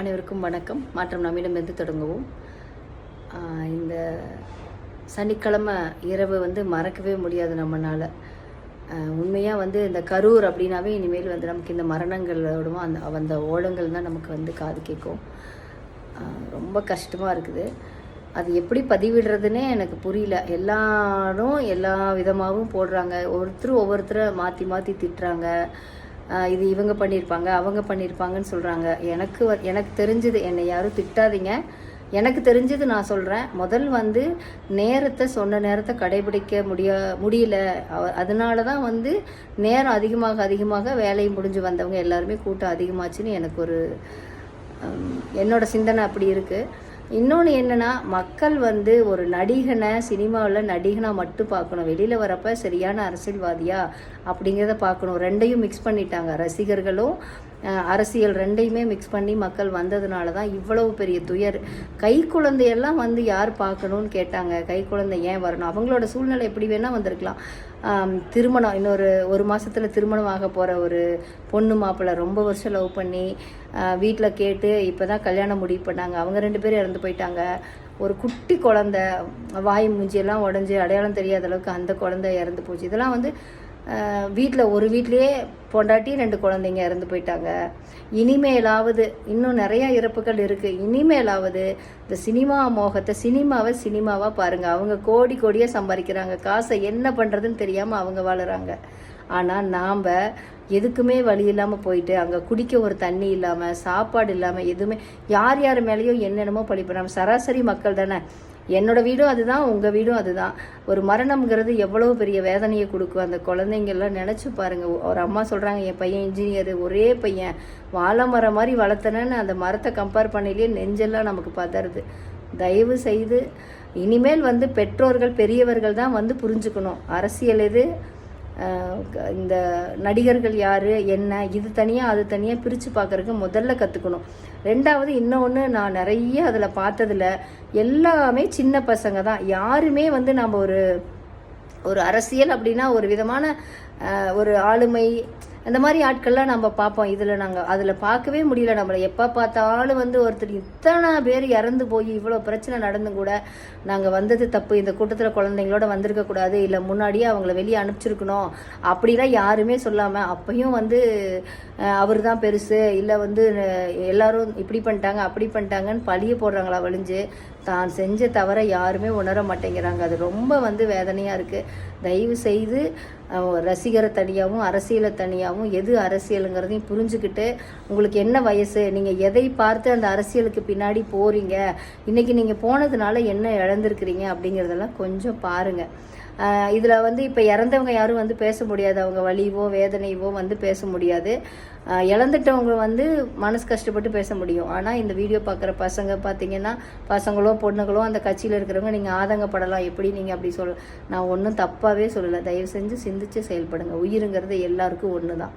அனைவருக்கும் வணக்கம். மாற்றம் நம்மிடமிருந்து தொடங்குவோம். இந்த சனிக்கிழமை இரவு வந்து மறக்கவே முடியாது நம்மளால் உண்மையாக வந்து இந்த கரூர் அப்படின்னாவே இனிமேல் வந்து நமக்கு இந்த மரணங்களோடும் அந்த அந்த ஓலங்கள் தான் நமக்கு வந்து காது கேட்கும். ரொம்ப கஷ்டமாக இருக்குது. அது எப்படி பதிவிடுறதுனே எனக்கு புரியல. எல்லாரும் எல்லா விதமாகவும் போடுறாங்க. ஒருத்தர் ஒவ்வொருத்தரை மாற்றி மாற்றி திட்டுறாங்க. இது இவங்க பண்ணியிருப்பாங்க அவங்க பண்ணியிருப்பாங்கன்னு சொல்கிறாங்க எனக்கு வ- எனக்கு தெரிஞ்சது என்னை யாரும் திட்டாதீங்க. எனக்கு தெரிஞ்சது நான் சொல்கிறேன் முதல் வந்து நேரத்தை சொன்ன நேரத்தை கடைபிடிக்க முடிய முடியல. அவ- அதனால தான் வந்து நேரம் அதிகமாக அதிகமாக வேலை முடிஞ்சு வந்தவங்க எல்லாருமே கூட்டம் அதிகமாச்சுன்னு எனக்கு ஒரு என்னோட சிந்தனை அப்படி இருக்குது இன்னொன்று என்னன்னா மக்கள் வந்து ஒரு நடிகனை சினிமாவில் நடிகனாக மட்டும் பார்க்கணும். வெளியில் வரப்ப சரியான அரசியல்வாதியா அப்படிங்கிறத பார்க்கணும். ரெண்டையும் மிக்ஸ் பண்ணிட்டாங்க. ரசிகர்களும் அரசியல் ரெண்டையுமே மிக்ஸ் பண்ணி மக்கள் வந்ததுனால தான் இவ்வளவு பெரிய துயர். கை குழந்தையெல்லாம் வந்து யார் பார்க்கணும்னு கேட்டாங்க. கை குழந்தை ஏன் வரணும்? அவங்களோட சூழ்நிலை எப்படி வேணால் வந்திருக்கலாம். திருமணம். இன்னொரு ஒரு மாதத்தில் திருமணம் ஆக போகிற ஒரு பொண்ணு மாப்பிள்ளை ரொம்ப வருஷம் லவ் பண்ணி வீட்டில் கேட்டு இப்போ தான் கல்யாணம் முடிவு பண்ணாங்க. அவங்க ரெண்டு பேரும் இறந்து போயிட்டாங்க. ஒரு குட்டி குழந்த வாய் மூஞ்சியெல்லாம் உடஞ்சி அடையாளம் தெரியாத அளவுக்கு அந்த குழந்தை இறந்து போச்சு. இதெல்லாம் வந்து வீட்டில் ஒரு வீட்லேயே பொண்டாட்டி ரெண்டு குழந்தைங்க இறந்து போயிட்டாங்க. இனிமேலாவது இன்னும் நிறையா இறப்புகள் இருக்குது இனிமேலாவது இந்த சினிமா மோகத்தை சினிமாவை சினிமாவாக பாருங்கள் அவங்க கோடி கோடியாக சம்பாதிக்கிறாங்க. காசை என்ன பண்ணுறதுன்னு தெரியாமல் அவங்க வாழுறாங்க. ஆனால் நாம் எதுக்குமே வழி இல்லாமல் போயிட்டு அங்கே குடிக்க ஒரு தண்ணி இல்லாமல் சாப்பாடு இல்லாமல் எதுவுமே யார் யார் மேலேயும் என்னென்னமோ பழிப்பு சராசரி மக்கள் தானே. என்னோட வீடும் அதுதான் உங்கள் வீடும் அதுதான். ஒரு மரணம்ங்கிறது எவ்வளோ பெரிய வேதனையை கொடுக்கும். அந்த குழந்தைங்கெல்லாம் நினச்சி பாருங்க. ஒரு அம்மா சொல்கிறாங்க என் பையன் இன்ஜினியர் ஒரே பையன். வாழை மரம் மாதிரி வளர்த்தனன்னு அந்த மரத்தை கம்பேர் பண்ணிலே நெஞ்செல்லாம் நமக்கு பதறுது. தயவு செய்து இனிமேல் வந்து பெற்றோர்கள் பெரியவர்கள் தான் வந்து புரிஞ்சுக்கணும். அரசியல் எது? இந்த நடிகர்கள் யார் என்ன இது தனியாக அது தனியாக பிரித்து பார்க்கறதுக்கு முதல்ல கற்றுக்கணும் ரெண்டாவது இன்னொன்று நான் நிறைய அதில் பார்த்ததுல எல்லாமே சின்ன பசங்க தான். யாருமே வந்து நம்ம ஒரு ஒரு அரசியல் அப்படின்னா ஒரு விதமான ஒரு ஆளுமை அந்த மாதிரி ஆட்கள்லாம் நம்ம பார்ப்போம். இதில் நாங்கள் அதில் பார்க்கவே முடியல நம்மளை. எப்போ பார்த்தாலும் வந்து ஒருத்தர் இத்தனை பேர் இறந்து போய் இவ்வளோ பிரச்சனை நடந்தும் கூட நாங்கள் வந்தது தப்பு. இந்த கூட்டத்தில் குழந்தைங்களோட வந்திருக்கக்கூடாது இல்லை முன்னாடியே அவங்கள வெளியே அனுப்பிச்சிருக்கணும். அப்படிலாம் யாருமே சொல்லாமல் அப்பையும் வந்து அவர் தான் பெருசு. இல்லை வந்து எல்லாரும் இப்படி பண்ணிட்டாங்க அப்படி பண்ணிட்டாங்கன்னு பழிய போடுறாங்களா வழிஞ்சு தான் செஞ்ச தவறை யாருமே உணர மாட்டேங்கிறாங்க. அது ரொம்ப வந்து வேதனையாக இருக்குது தயவு செய்து ரசிகரை தனியாகவும் அரசியலை தனியாகவும் எது அரசியலுங்கிறதையும் புரிஞ்சுக்கிட்டு உங்களுக்கு என்ன வயசு நீங்கள் எதை பார்த்து அந்த அரசியலுக்கு பின்னாடி போகிறீங்க இன்றைக்கி நீங்கள் போனதுனால என்ன இழந்திருக்கிறீங்க அப்படிங்கிறதெல்லாம் கொஞ்சம் பாருங்கள் இதில் வந்து இப்போ இறந்தவங்க யாரும் வந்து பேச முடியாது. அவங்க வலிவோ வேதனையவோ வந்து பேச முடியாது. இழந்துட்டவங்க வந்து மனசு கஷ்டப்பட்டு பேச முடியும். ஆனால் இந்த வீடியோ பார்க்குற பசங்க பார்த்தீங்கன்னா பசங்களோ பொண்ணுங்களோ அந்த கட்சியில் இருக்கிறவங்க நீங்கள் ஆதங்கப்படலாம். எப்படி நீங்கள் அப்படி சொல் நான் ஒன்றும் தப்பாகவே சொல்லலை. தயவு செஞ்சு சிந்திச்சு செயல்படுங்க. உயிருங்கிறது எல்லாருக்கும் ஒன்று தான்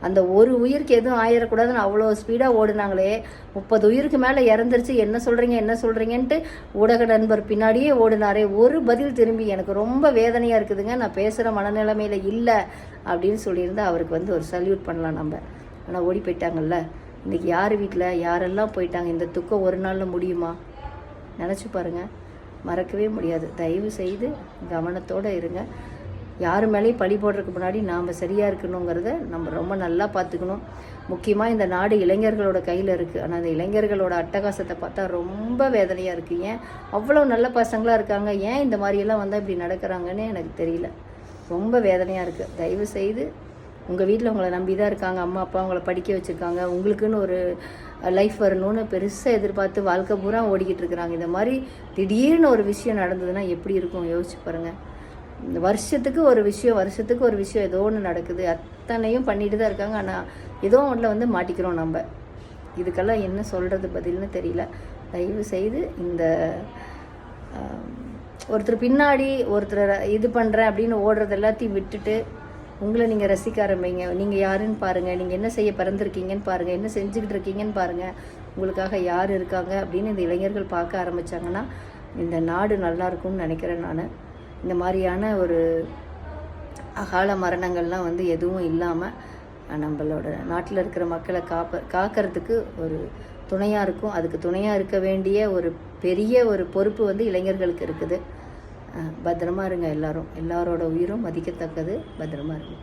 அந்த ஒரு உயிருக்கு எதுவும் ஆயிடக்கூடாதுன்னு அவ்வளோ ஸ்பீடாக ஓடுனாங்களே முப்பது உயிருக்கு மேலே இறந்துருச்சு என்ன சொல்கிறீங்க என்ன சொல்கிறீங்கன்ட்டு ஊடக நண்பர் பின்னாடியே ஓடினாரே ஒரு பதில் திரும்பி எனக்கு ரொம்ப வேதனையாக இருக்குதுங்க நான் பேசுகிற மனநிலைமையில் இல்லை அப்படின்னு சொல்லியிருந்தா அவருக்கு வந்து ஒரு சல்யூட் பண்ணலாம் நம்ம. ஆனால் ஓடி போயிட்டாங்கல்ல. இன்றைக்கி யார் வீட்டில் யாரெல்லாம் போயிட்டாங்க இந்த துக்கம் ஒரு நாளில் முடியுமா? நினச்சி பாருங்கள் மறக்கவே முடியாது. தயவு செய்து கவனத்தோடு இருங்க. யார் மேலேயும் பழி போடுறதுக்கு முன்னாடி நாம் சரியாக இருக்கணுங்கிறத நம்ம ரொம்ப நல்லா பார்த்துக்கணும். முக்கியமாக இந்த நாடு இளைஞர்களோட கையில் இருக்குது ஆனால் அந்த இளைஞர்களோட அட்டகாசத்தை பார்த்தா ரொம்ப வேதனையாக இருக்குது ஏன்? அவ்வளோ நல்ல பசங்களாக இருக்காங்க. ஏன் இந்த மாதிரியெல்லாம் வந்தால் இப்படி நடக்கிறாங்கன்னு எனக்கு தெரியல. ரொம்ப வேதனையாக இருக்குது தயவு செய்து உங்கள் வீட்டில் உங்களை நம்பி தான் இருக்காங்க. அம்மா அப்பா உங்களை படிக்க வச்சுருக்காங்க. உங்களுக்குன்னு ஒரு லைஃப் வரணும்னு பெருசாக எதிர்பார்த்து வாழ்க்கை பூரா ஓடிக்கிட்டு இருக்கிறாங்க. இந்த மாதிரி திடீர்னு ஒரு விஷயம் நடந்ததுன்னா எப்படி இருக்கும்? யோசிச்சு பாருங்கள் வருஷத்துக்கு ஒரு விஷயம் வருஷத்துக்கு ஒரு விஷயம் ஏதோ ஒன்று நடக்குது. அத்தனையும் பண்ணிட்டு தான் இருக்காங்க. ஆனால் ஏதோ ஒன்றில் வந்து மாட்டிக்கிறோம் நம்ம. இதுக்கெல்லாம் என்ன சொல்கிறது பதில்னு தெரியல. தயவு செய்து இந்த ஒருத்தர் பின்னாடி ஒருத்தர் இது பண்ணுறேன் அப்படின்னு ஓடுறது எல்லாத்தையும் விட்டுட்டு உங்களை நீங்கள் ரசிக்க ஆரம்பிங்க. நீங்கள் யாருன்னு பாருங்கள் நீங்கள் என்ன செய்ய பிறந்திருக்கீங்கன்னு பாருங்கள் என்ன செஞ்சுக்கிட்டு இருக்கீங்கன்னு பாருங்கள் உங்களுக்காக யார் இருக்காங்க அப்படின்னு இந்த இளைஞர்கள் பார்க்க ஆரம்பிச்சாங்கன்னா இந்த நாடு நல்லா இருக்கும்னு நினைக்கிறேன் நான். இந்த மாதிரியான ஒரு அகால மரணங்கள்லாம் வந்து எதுவும் இல்லாமல் நம்மளோட நாட்டில் இருக்கிற மக்களை காப்ப காக்கிறதுக்கு ஒரு துணையாக இருக்கும். அதுக்கு துணையாக இருக்க வேண்டிய ஒரு பெரிய ஒரு பொறுப்பு வந்து இளைஞர்களுக்கு இருக்குது. பத்திரமா இருங்க எல்லாரும். எல்லாரோட உயிரும் மதிக்கத்தக்கது. பத்திரமா இருங்க.